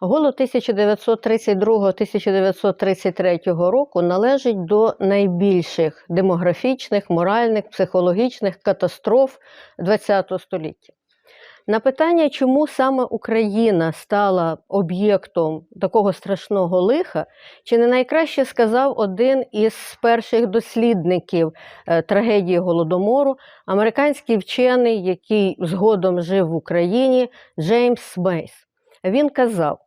Голод 1932-1933 року належить до найбільших демографічних, моральних, психологічних катастроф ХХ століття. На питання, чому саме Україна стала об'єктом такого страшного лиха, чи не найкраще сказав один із перших дослідників е, трагедії Голодомору, американський вчений, який згодом жив в Україні, Джеймс Мейс. Він казав,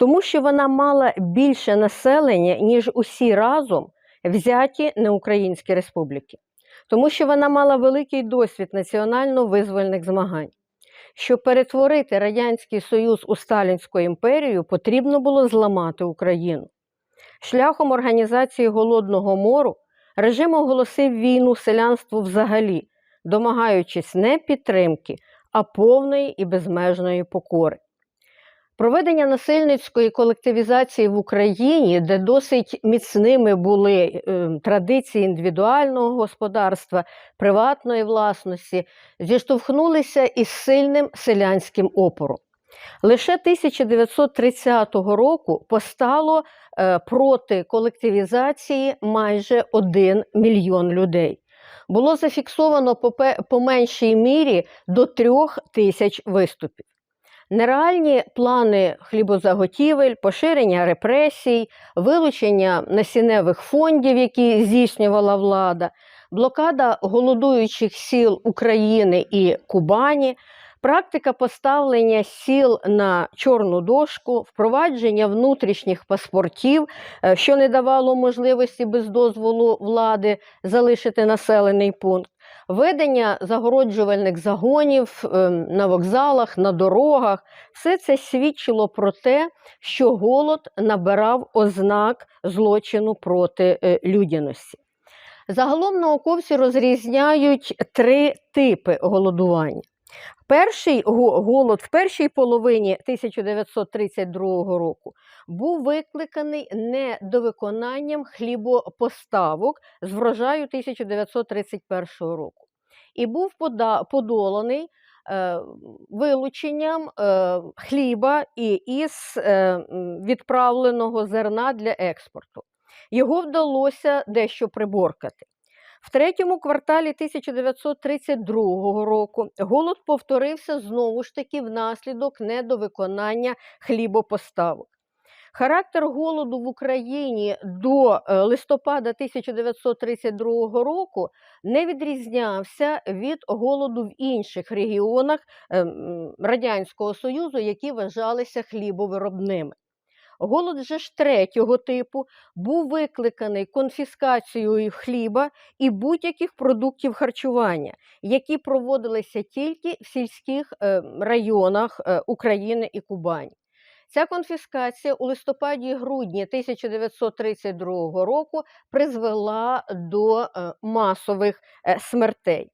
тому що вона мала більше населення, ніж усі разом взяті неукраїнські республіки, тому що вона мала великий досвід національно-визвольних змагань. Щоб перетворити Радянський Союз у Сталінську імперію, потрібно було зламати Україну. Шляхом організації Голодного мору режим оголосив війну селянству взагалі, домагаючись не підтримки, а повної і безмежної покори. Проведення насильницької колективізації в Україні, де досить міцними були е, традиції індивідуального господарства, приватної власності, зіштовхнулися із сильним селянським опором. Лише 1930 року постало е, проти колективізації майже 1 мільйон людей. Було зафіксовано по меншій мірі до трьох тисяч виступів. Нереальні плани хлібозаготівель, поширення репресій, вилучення насінневих фондів, які здійснювала влада, блокада голодуючих сіл України і Кубані, практика поставлення сіл на чорну дошку, впровадження внутрішніх паспортів, е, що не давало можливості без дозволу влади залишити населений пункт. Ведення загороджувальних загонів ем, на вокзалах, на дорогах, все це свідчило про те, що голод набирав ознак злочину проти е, людяності. Загалом науковці розрізняють три типи голодування. Перший голод в першій половині 1932 року був викликаний недовиконанням хлібопоставок з врожаю 1931 року і був подоланий е, вилученням е, хліба і із е, відправленого зерна для експорту. Його вдалося дещо приборкати. В третьому кварталі 1932 року голод повторився знову ж таки внаслідок недовиконання хлібопоставок. Характер голоду в Україні до е, листопада 1932 року не відрізнявся від голоду в інших регіонах ем, Радянського Союзу, які вважалися хлібовиробними. Голод же ж третього типу був викликаний конфіскацією хліба і будь-яких продуктів харчування, які проводилися тільки в сільських е, районах е, України і Кубані. Ця конфіскація у листопаді-грудні 1932 року призвела до е, масових смертей.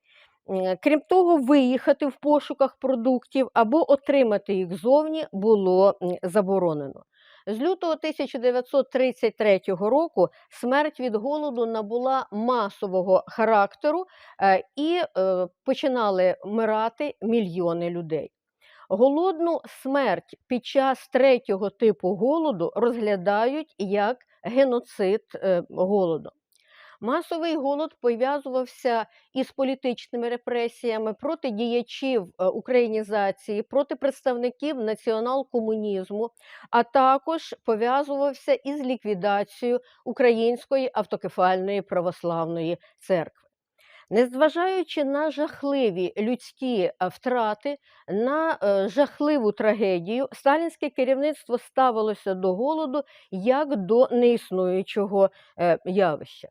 Крім того, виїхати в пошуках продуктів або отримати їх зовні було заборонено. З лютого 1933 року смерть від голоду набула масового характеру е, і е, починали вмирати мільйони людей. Голодну смерть під час третього типу голоду розглядають як геноцид е, голоду. Масовий голод пов'язувався із політичними репресіями проти діячів е, українізації, проти представників націонал-комунізму, а також пов'язувався із ліквідацією Української автокефальної православної церкви. Незважаючи на жахливі людські е, втрати, на е, жахливу трагедію, сталінське керівництво ставилося до голоду як до неіснуючого явища.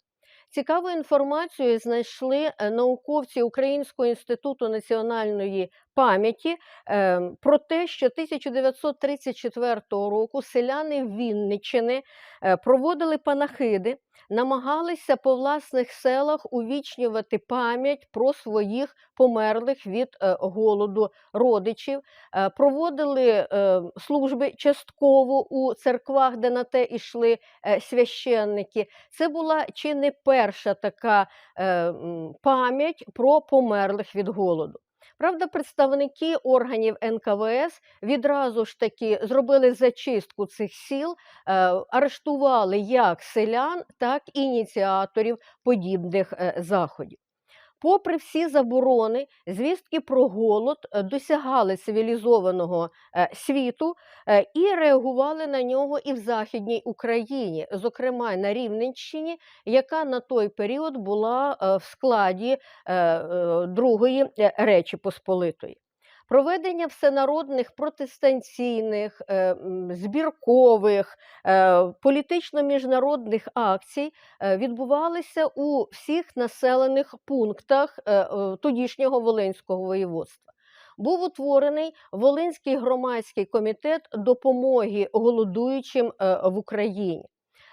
Цікаву інформацію знайшли е, науковці Українського інституту національної пам'яті е, про те, що 1934 року селяни Вінниччини е, проводили панахиди, намагалися по власних селах увічнювати пам'ять про своїх померлих від е, голоду родичів, е, проводили служби частково у церквах, де на те йшли священники. Це була чи не перша така пам'ять про померлих від голоду. Правда, представники органів НКВС відразу ж таки зробили зачистку цих сіл, е, арештували як селян, так і ініціаторів подібних е, заходів. Попри всі заборони, звістки про голод е, досягали цивілізованого е, світу е, і реагували на нього і в Західній Україні, зокрема на Рівненщині, яка на той період була в складі Другої Речі Посполитої. Проведення всенародних протестанційних, е, збіркових, е, політично-міжнародних акцій е, відбувалися у всіх населених пунктах тодішнього Волинського воєводства. Був утворений Волинський громадський комітет допомоги голодуючим в Україні.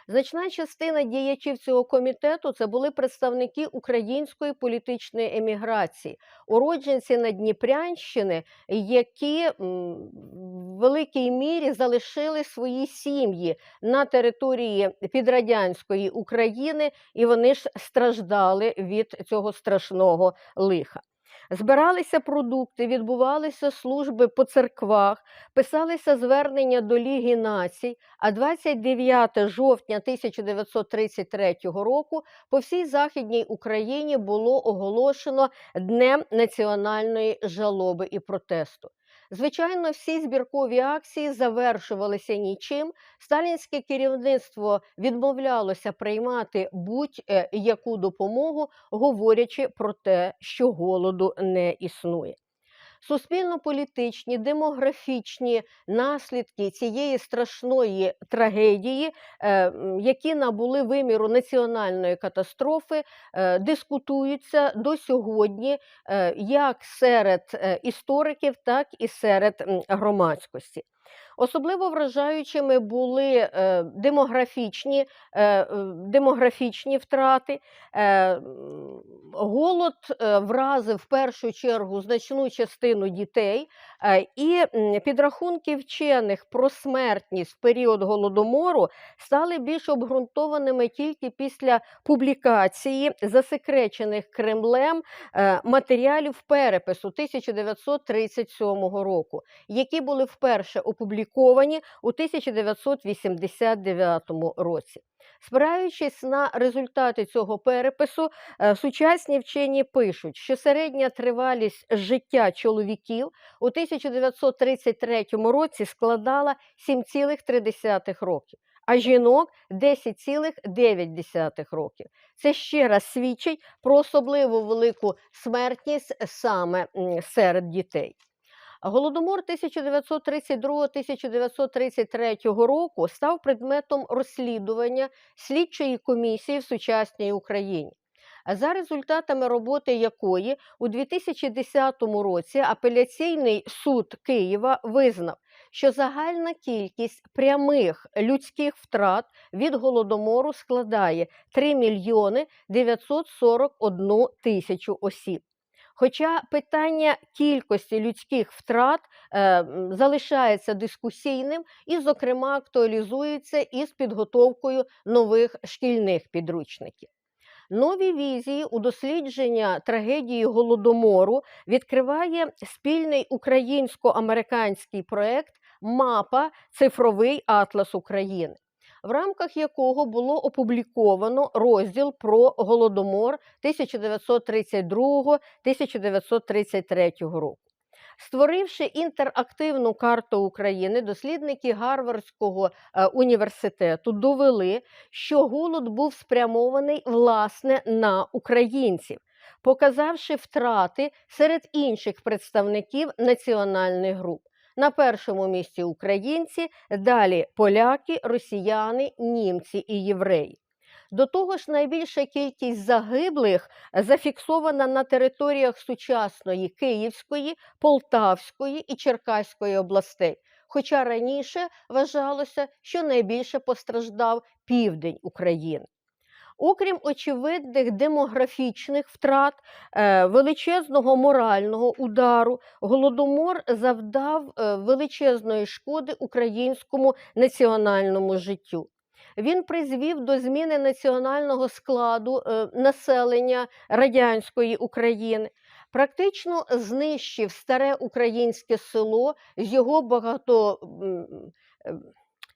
Значна частина діячів цього комітету це були представники української політичної еміграції, уродженці Надніпрянщини, які в великій мірі залишили свої сім'ї на території підрадянської України, і вони ж страждали від цього страшного лиха. Збиралися продукти, відбувалися служби по церквах, писалися звернення до Ліги націй. А 29 жовтня 1933 року по всій Західній Україні було оголошено Днем національної жалоби і протесту. Звичайно, всі збіркові акції завершувалися нічим. Сталінське керівництво відмовлялося приймати будь-яку допомогу, говорячи про те, що голоду не існує. Суспільно-політичні, демографічні наслідки цієї страшної трагедії, е, які набули виміру національної катастрофи, е, дискутуються до сьогодні е, як серед істориків, так і серед громадськості. Особливо вражаючими були е, демографічні, е, е, демографічні втрати. Голод вразив в першу чергу значну частину дітей, і підрахунки вчених про смертність в період голодомору стали більш обґрунтованими тільки після публікації засекречених Кремлем матеріалів перепису 1937 року, які були вперше опубліковані у 1989 році. Спираючись на результати цього перепису, е, сучасні вчені пишуть, що середня тривалість життя чоловіків у 1933 році складала 7,3 років, а жінок 10,9 років. Це ще раз свідчить про особливо велику смертність саме серед дітей. Голодомор 1932-1933 року став предметом розслідування слідчої комісії в сучасній Україні. За результатами роботи якої у 2010 році апеляційний суд Києва визнав, що загальна кількість прямих людських втрат від голодомору складає 3 мільйони 941 тисячу осіб. Хоча питання кількості людських втрат е, залишається дискусійним і, зокрема, актуалізується із підготовкою нових шкільних підручників. Нові візії у дослідження трагедії голодомору відкриває спільний українсько-американський проект Мапа Цифровий атлас України, в рамках якого було опубліковано розділ про голодомор 1932-1933 року. Створивши інтерактивну карту України, дослідники Гарвардського е, університету довели, що голод був спрямований власне на українців, показавши втрати серед інших представників національних груп. На першому місці українці, далі поляки, росіяни, німці і євреї. До того ж, найбільша кількість загиблих зафіксована на територіях сучасної Київської, Полтавської і Черкаської областей. Хоча раніше вважалося, що найбільше постраждав південь України. Окрім очевидних демографічних втрат, е, величезного морального удару, голодомор завдав е, величезної шкоди українському національному життю. Він призвів до зміни національного складу е, населення радянської України, практично знищив старе українське село з його багато.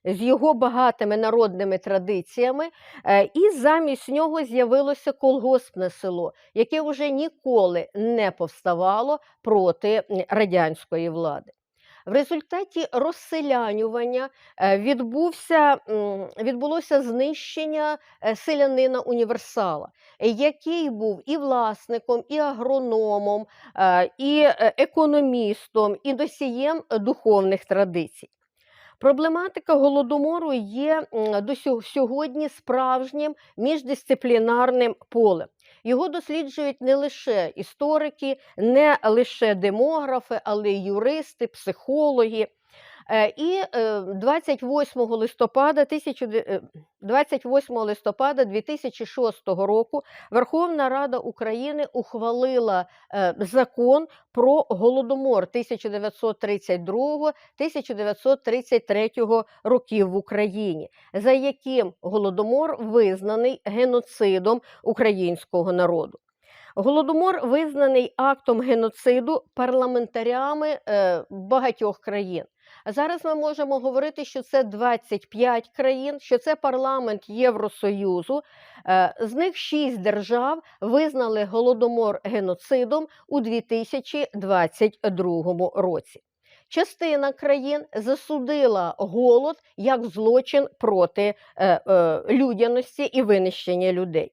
З його багатими народними традиціями, е, і замість нього з'явилося колгоспне село, яке вже ніколи не повставало проти радянської влади. В результаті розселянювання е, відбувся, відбулося знищення е, селянина універсала, який був і власником, і агрономом, і економістом, і носієм духовних традицій. Проблематика голодомору є до сьогодні справжнім міждисциплінарним полем. Його досліджують не лише історики, не лише демографи, але й юристи, психологи. Е, І е, 28 листопада, 1000 де- е, 28 листопада 2006 року Верховна Рада України ухвалила е, закон про голодомор 1932-1933 років в Україні, за яким голодомор визнаний геноцидом українського народу. Голодомор визнаний актом геноциду парламентарями е, багатьох країн. Зараз ми можемо говорити, що це 25 країн, що це парламент Євросоюзу. Е, З них 6 держав визнали голодомор геноцидом у 2022 році. Частина країн засудила голод як злочин проти е, е, людяності і винищення людей.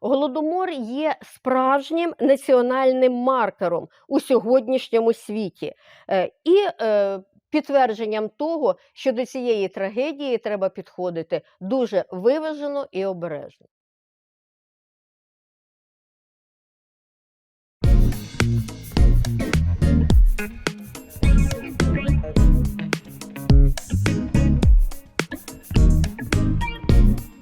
Голодомор є справжнім національним маркером у сьогоднішньому світі і підтвердженням того, що до цієї трагедії треба підходити дуже виважено і обережно.